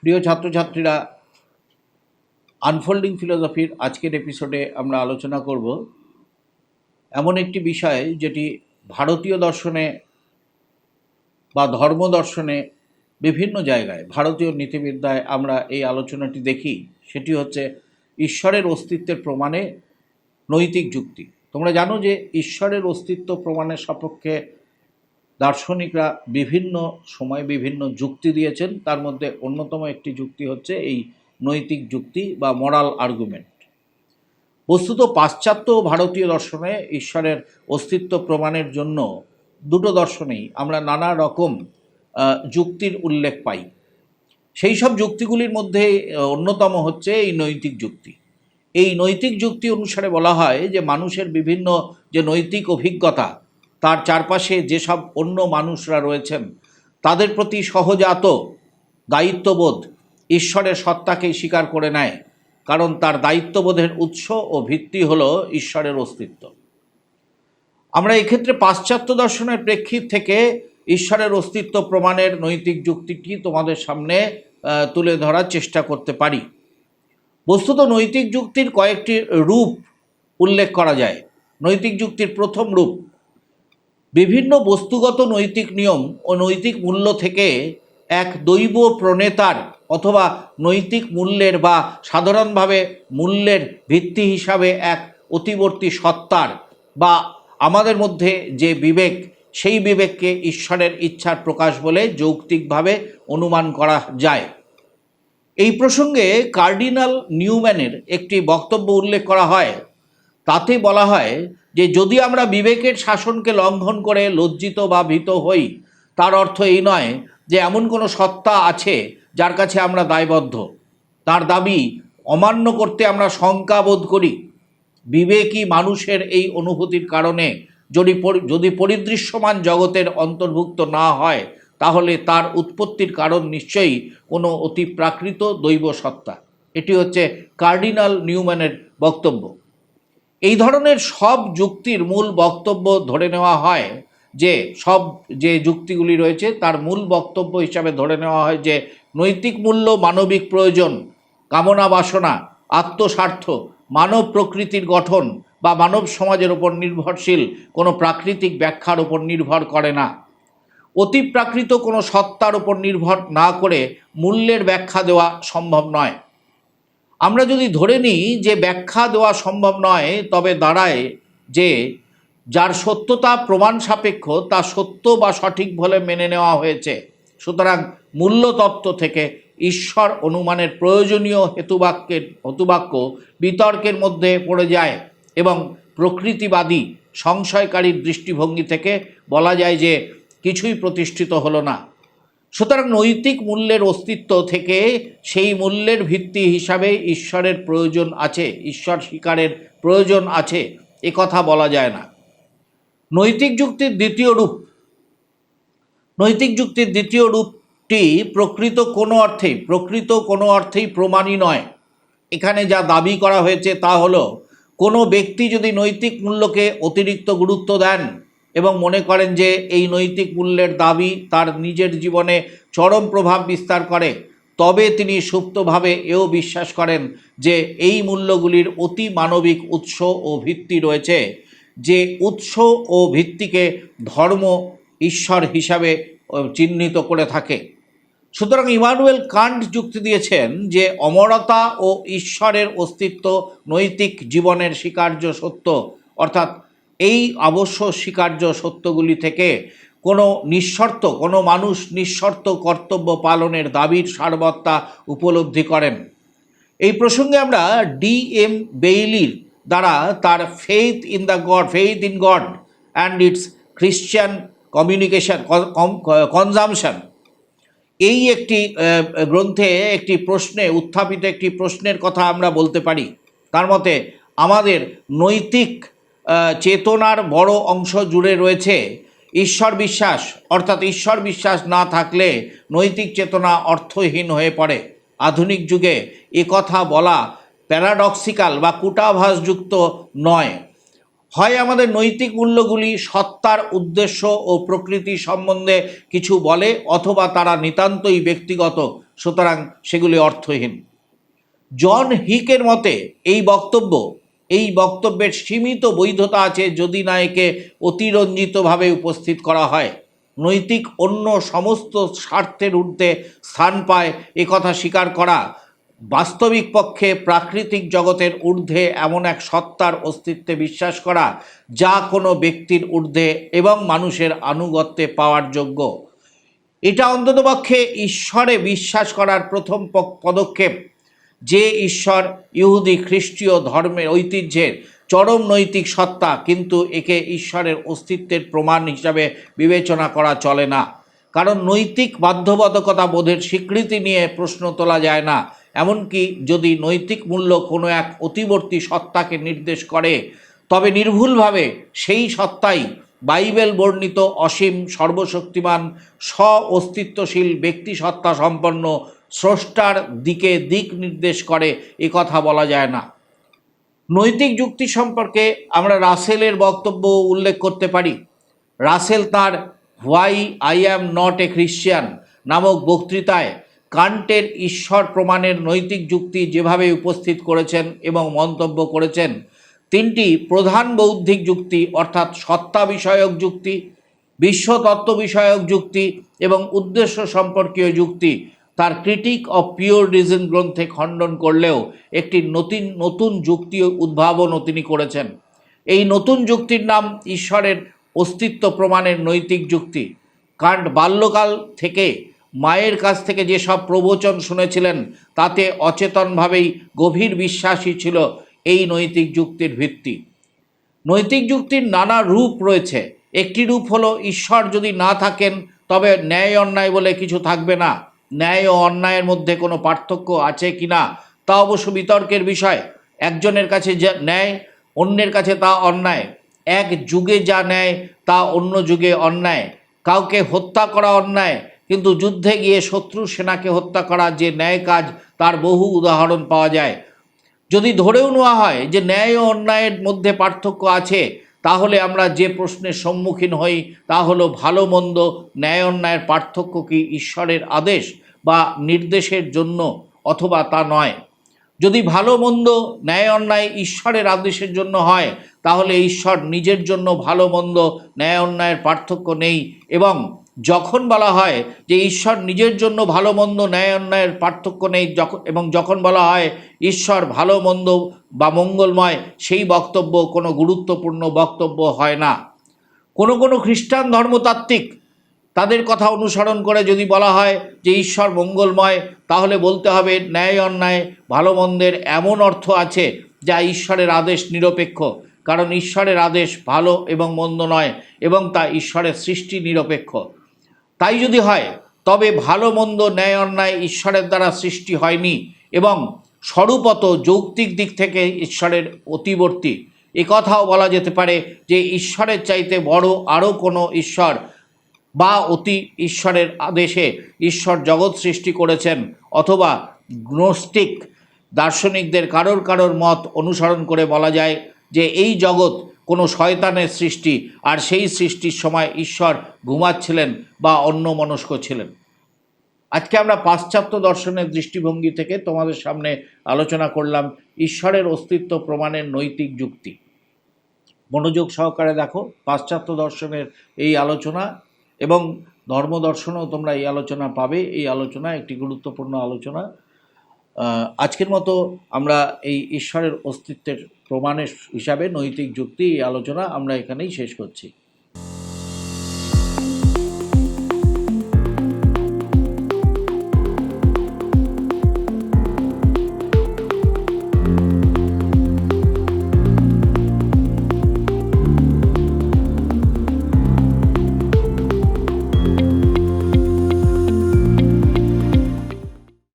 প্রিয় ছাত্রছাত্রীরা আনফোল্ডিং ফিলোসফির আজকের এপিসোডে আমরা আলোচনা করব এমন একটি বিষয় যেটি ভারতীয় দর্শনে বা ধর্ম দর্শনে বিভিন্ন জায়গায়, ভারতীয় নীতিবিদ্যায় আমরা এই আলোচনাটি দেখি। সেটি হচ্ছে ঈশ্বরের অস্তিত্বের প্রমাণে নৈতিক যুক্তি। তোমরা জানো যে ঈশ্বরের অস্তিত্ব প্রমাণের সপক্ষে দার্শনিকরা বিভিন্ন সময় বিভিন্ন যুক্তি দিয়েছেন। তার মধ্যে অন্যতম একটি যুক্তি হচ্ছে এই নৈতিক যুক্তি বা মরাল আর্গুমেন্ট বস্তুত পাশ্চাত্য ও ভারতীয় দর্শনে ঈশ্বরের অস্তিত্ব প্রমাণের জন্য দুটো দর্শনেই আমরা নানা রকম যুক্তির উল্লেখ পাই। সেই সব যুক্তিগুলির মধ্যে অন্যতম হচ্ছে এই নৈতিক যুক্তি। এই নৈতিক যুক্তি অনুসারে বলা হয় যে মানুষের বিভিন্ন যে নৈতিক অভিজ্ঞতা তার চারপাশে যেসব অন্য মানুষরা রয়েছেন, তাদের প্রতি সহজাত দায়িত্ববোধ ঈশ্বরের সত্তাকেই স্বীকার করে নেয়, কারণ তার দায়িত্ববোধের উৎস ও ভিত্তি হলো ঈশ্বরের অস্তিত্ব। আমরা এক্ষেত্রে পাশ্চাত্য দর্শনের প্রেক্ষিত থেকে ঈশ্বরের অস্তিত্ব প্রমাণের নৈতিক যুক্তিটি তোমাদের সামনে তুলে ধরার চেষ্টা করতে পারি। বস্তুত নৈতিক যুক্তির কয়েকটি রূপ উল্লেখ করা যায়। নৈতিক যুক্তির প্রথম রূপ বিভিন্ন বস্তুগত নৈতিক নিয়ম ও নৈতিক মূল্য থেকে এক দৈব প্রণেতার অথবা নৈতিক মূল্যের বা সাধারণভাবে মূল্যের ভিত্তি হিসাবে এক অতিবর্তী সত্তার বা আমাদের মধ্যে যে বিবেক, সেই বিবেককে ঈশ্বরের ইচ্ছার প্রকাশ বলে যৌক্তিকভাবে অনুমান করা যায়। এই প্রসঙ্গে কার্ডিনাল নিউম্যানের একটি বক্তব্য উল্লেখ করা হয়। তাতে বলা হয় যে যদি আমরা বিবেকের শাসনকে লঙ্ঘন করে লজ্জিত বা ভীত হই, তার অর্থ এই নয় যে এমন কোনো সত্তা আছে যার কাছে আমরা দায়বদ্ধ। তার দাবি, অমান্য করতে আমরা শঙ্কা বোধ করি। বিবেকই মানুষের এই অনুভূতির কারণে যদি যদি পরিদৃশ্যমান জগতের অন্তর্ভুক্ত না হয়, তাহলে তার উৎপত্তির কারণ নিশ্চয়ই কোনো অতি প্রাকৃত দৈব সত্তা। এটি হচ্ছে কার্ডিনাল নিউম্যানের বক্তব্য। এই ধরনের সব যুক্তির মূল বক্তব্য ধরে নেওয়া হয় যে, সব যে যুক্তিগুলি রয়েছে, তার মূল বক্তব্য হিসাবে ধরে নেওয়া হয় যে, নৈতিক মূল্য, মানবিক প্রয়োজন, কামনা বাসনা, আত্মস্বার্থ, মানব প্রকৃতির গঠন বা মানব সমাজের উপর নির্ভরশীল, কোনো প্রাকৃতিক ব্যাখ্যার উপর নির্ভর করে না। অতিপ্রাকৃত কোনো সত্তার উপর নির্ভর না করে মূল্যের ব্যাখ্যা দেওয়া সম্ভব নয়। আমরা যদি ধরে নিই যে ব্যাখ্যা দেওয়া সম্ভব নয়, তবে দাঁড়ায় যে যার সত্যতা প্রমাণ সাপেক্ষ, তা সত্য বা সঠিক বলে মেনে নেওয়া হয়েছে। সুতরাং মূল্যতত্ত্ব থেকে ঈশ্বর অনুমানের প্রয়োজনীয় হেতুবাক্যের, হেতুবাক্য বিতর্কের মধ্যে পড়ে যায় এবং প্রকৃতিবাদী, সংশয়কারীর দৃষ্টিভঙ্গি থেকে বলা যায় যে কিছুই প্রতিষ্ঠিত হলো না। সুতরাং নৈতিক মূল্যের অস্তিত্ব থেকে সেই মূল্যের ভিত্তি হিসাবে ঈশ্বরের প্রয়োজন আছে, ঈশ্বর স্বীকারের প্রয়োজন আছে, এ কথা বলা যায় না। নৈতিক যুক্তির দ্বিতীয় রূপ, নৈতিক যুক্তির দ্বিতীয় রূপটি প্রকৃত কোনো অর্থেই, প্রকৃত কোনো অর্থেই প্রমাণই নয়। এখানে যা দাবি করা হয়েছে তা হলো, কোনো ব্যক্তি যদি নৈতিক মূল্যকে অতিরিক্ত গুরুত্ব দেন এবং মনে করেন যে এই নৈতিক মূল্যের দাবি তার নিজের জীবনে চরম প্রভাব বিস্তার করে। তবে তিনি সুপ্তভাবে এও বিশ্বাস করেন যে এই মূল্যগুলির অতি মানবিক উৎস ও ভিত্তি রয়েছে, যে উৎস ও ভিত্তিকে ধর্ম ঈশ্বর হিসাবে চিহ্নিত করে থাকে। সুতরাং ইমানুয়েল কান্ট যুক্তি দিয়েছেন যে অমরতা ও ঈশ্বরের অস্তিত্ব নৈতিক জীবনের স্বীকার্য সত্য, অর্থাৎ এই অবশ্য স্বীকার্য সত্যগুলি থেকে কোনো নিঃশর্ত, কোনো মানুষ নিঃশর্ত কর্তব্য পালনের দাবির সারবত্তা উপলব্ধি করেন। এই প্রসঙ্গে আমরা ডি এম বেইলির দ্বারা তার faith in the God, faith in God and its Christian communication consumption. এই একটি গ্রন্থে একটি প্রশ্নে, উত্থাপিত একটি প্রশ্নের কথা আমরা বলতে পারি। তার মতে, আমাদের নৈতিক চেতনার বড় অংশ জুড়ে রয়েছে। ঈশ্বর বিশ্বাস, অর্থাৎ ঈশ্বর বিশ্বাস না থাকলে নৈতিক চেতনা অর্থহীন হয়ে পড়ে। আধুনিক যুগে এ কথা বলা প্যারাডক্সিক্যাল বা কূটাভাসযুক্ত নয়। হয় আমাদের নৈতিক মূল্যগুলি সত্তার উদ্দেশ্য ও প্রকৃতি সম্বন্ধে কিছু বলে, অথবা তারা নিতান্তই ব্যক্তিগত, সুতরাং সেগুলি অর্থহীন। জন হিকের মতে, এই বক্তব্য এই বক্তব্যের সীমিত বৈধতা আছে যদি না একে অতিরঞ্জিতভাবে উপস্থিত করা হয়। নৈতিক অন্য সমস্ত স্বার্থের ঊর্ধ্বে স্থান পায় একথা স্বীকার করা। বাস্তবিক পক্ষে প্রাকৃতিক জগতের ঊর্ধ্বে এমন এক সত্তার অস্তিত্বে বিশ্বাস করা যা কোনো ব্যক্তির ঊর্ধ্বে এবং মানুষের আনুগত্যে পাওয়ার যোগ্য। এটা অন্ততপক্ষে ঈশ্বরে বিশ্বাস করার প্রথম পদক্ষেপ। যে ঈশ্বর ইহুদি খ্রিস্টীয় ধর্মের ঐতিহ্যের চরম নৈতিক সত্তা, কিন্তু একে ঈশ্বরের অস্তিত্বের প্রমাণ হিসাবে বিবেচনা করা চলে না। কারণ নৈতিক বাধ্যবাধকতা বোধের স্বীকৃতি নিয়ে প্রশ্ন তোলা যায় না। এমনকি যদি নৈতিক মূল্য কোনো এক অতিবর্তী সত্তাকে নির্দেশ করে, তবে নির্ভুলভাবে সেই সত্তাই বাইবেল বর্ণিত অসীম সর্বশক্তিমান স্ব অস্তিত্বশীল ব্যক্তি সত্তা সম্পন্ন স্রষ্টার দিকে দিক নির্দেশ করে, এ কথা বলা যায় না। নৈতিক যুক্তি সম্পর্কে আমরা রাসেলের বক্তব্য উল্লেখ করতে পারি। রাসেল তার why I am not a Christian নামক বক্তৃতায় কান্টের ঈশ্বর প্রমাণের নৈতিক যুক্তি যেভাবে উপস্থিত করেছেন এবং মন্তব্য করেছেন, তিনটি প্রধান বৌদ্ধিক যুক্তি অর্থাৎ সত্তা বিষয়ক যুক্তি, বিশ্বতত্ত্ব বিষয়ক যুক্তি এবং উদ্দেশ্য সম্পর্কীয় যুক্তি। তার ক্রিটিক অফ পিওর রিজন গ্রন্থে খণ্ডন করলেও একটি নতুন নতুন যুক্তি উদ্ভাবনও তিনি করেছেন। এই নতুন যুক্তির নাম ঈশ্বরের অস্তিত্ব প্রমাণের নৈতিক যুক্তি। কান্ট বাল্যকাল থেকে মায়ের কাছ থেকে যেসব প্রবচন শুনেছিলেন, তাতে অচেতনভাবেই গভীর বিশ্বাসী ছিল এই নৈতিক যুক্তির ভিত্তি। নৈতিক যুক্তির নানা রূপ রয়েছে। একটি রূপ হলো, ঈশ্বর যদি না থাকেন, তবে ন্যায় অন্যায় বলে কিছু থাকবে না। ন্যায় ও অন্যায়ের মধ্যে কোনো পার্থক্য আছে কি না, তা অবশ্য বিতর্কের বিষয়। একজনের কাছে যা ন্যায়, অন্যের কাছে তা অন্যায়। এক যুগে যা ন্যায়, তা অন্য যুগে অন্যায়। কাউকে হত্যা করা অন্যায়, কিন্তু যুদ্ধে গিয়ে শত্রু সেনাকে হত্যা করা যে ন্যায় কাজ, তার বহু উদাহরণ পাওয়া যায়। যদি ধরেও নেওয়া হয় যে ন্যায় ও অন্যায়ের মধ্যে পার্থক্য আছে, তাহলে আমরা যে প্রশ্নের সম্মুখীন হই, তা হলো ভালো মন্দ ন্যায় অন্যায়ের পার্থক্য কি ঈশ্বরের আদেশ? বা নির্দেশের জন্য অথবা তা নয়। যদি ভালো মন্দ ন্যায় অন্যায় ঈশ্বরের আদেশের জন্য হয়, তাহলে ঈশ্বর নিজের জন্য ভালো মন্দ ন্যায় অন্যায়ের পার্থক্য নেই এবং যখন বলা হয় যে ঈশ্বর নিজের জন্য ভালো মন্দ ন্যায় অন্যায়ের পার্থক্য নেই যখন এবং যখন বলা হয় ঈশ্বর ভালো মন্দ বা মঙ্গলময়, সেই বক্তব্য কোনো গুরুত্বপূর্ণ বক্তব্য হয় না। কোনো কোনো খ্রিস্টান ধর্মতাত্ত্বিক তাদের কথা অনুসরণ করে যদি বলা হয় যে ঈশ্বর মঙ্গলময়, তাহলে বলতে হবে ন্যায় অন্যায়, ভালো মন্দের এমন অর্থ আছে যা ঈশ্বরের আদেশ নিরপেক্ষ। কারণ ঈশ্বরের আদেশ ভালো এবং মন্দ নয় এবং তা ঈশ্বরের সৃষ্টি নিরপেক্ষ। তাই যদি হয়, তবে ভালো, মন্দ, ন্যায়, অন্যায় ঈশ্বরের দ্বারা সৃষ্টি হয়নি এবং স্বরূপত যৌক্তিক দিক থেকে ঈশ্বরের অতিবর্তী। কথাও বলা যেতে পারে যে ঈশ্বরের চাইতে বড় আরও কোনো ঈশ্বর বা অতি ঈশ্বরের আদেশে ঈশ্বর জগৎ সৃষ্টি করেছেন অথবা গ্নোস্টিক দার্শনিকদের কারোর কারোর মত অনুসরণ করে বলা যায় যে এই জগৎ কোনো শয়তানের সৃষ্টি আর সেই সৃষ্টির সময় ঈশ্বর ঘুমাচ্ছিলেন বা অন্য মনস্ক ছিলেন। আজকে আমরা পাশ্চাত্য দর্শনের দৃষ্টিভঙ্গি থেকে তোমাদের সামনে আলোচনা করলাম ঈশ্বরের অস্তিত্ব প্রমাণের নৈতিক যুক্তি। মনোযোগ সহকারে দেখো, পাশ্চাত্য দর্শনের এই আলোচনা এবং ধর্ম দর্শনও তোমরা এই আলোচনা পাবে। এই আলোচনা একটি গুরুত্বপূর্ণ আলোচনা। আজকের মতো আমরা এই ঈশ্বরের অস্তিত্বের প্রমাণের হিসাবে নৈতিক যুক্তি এই আলোচনা আমরা এখানেই শেষ করছি।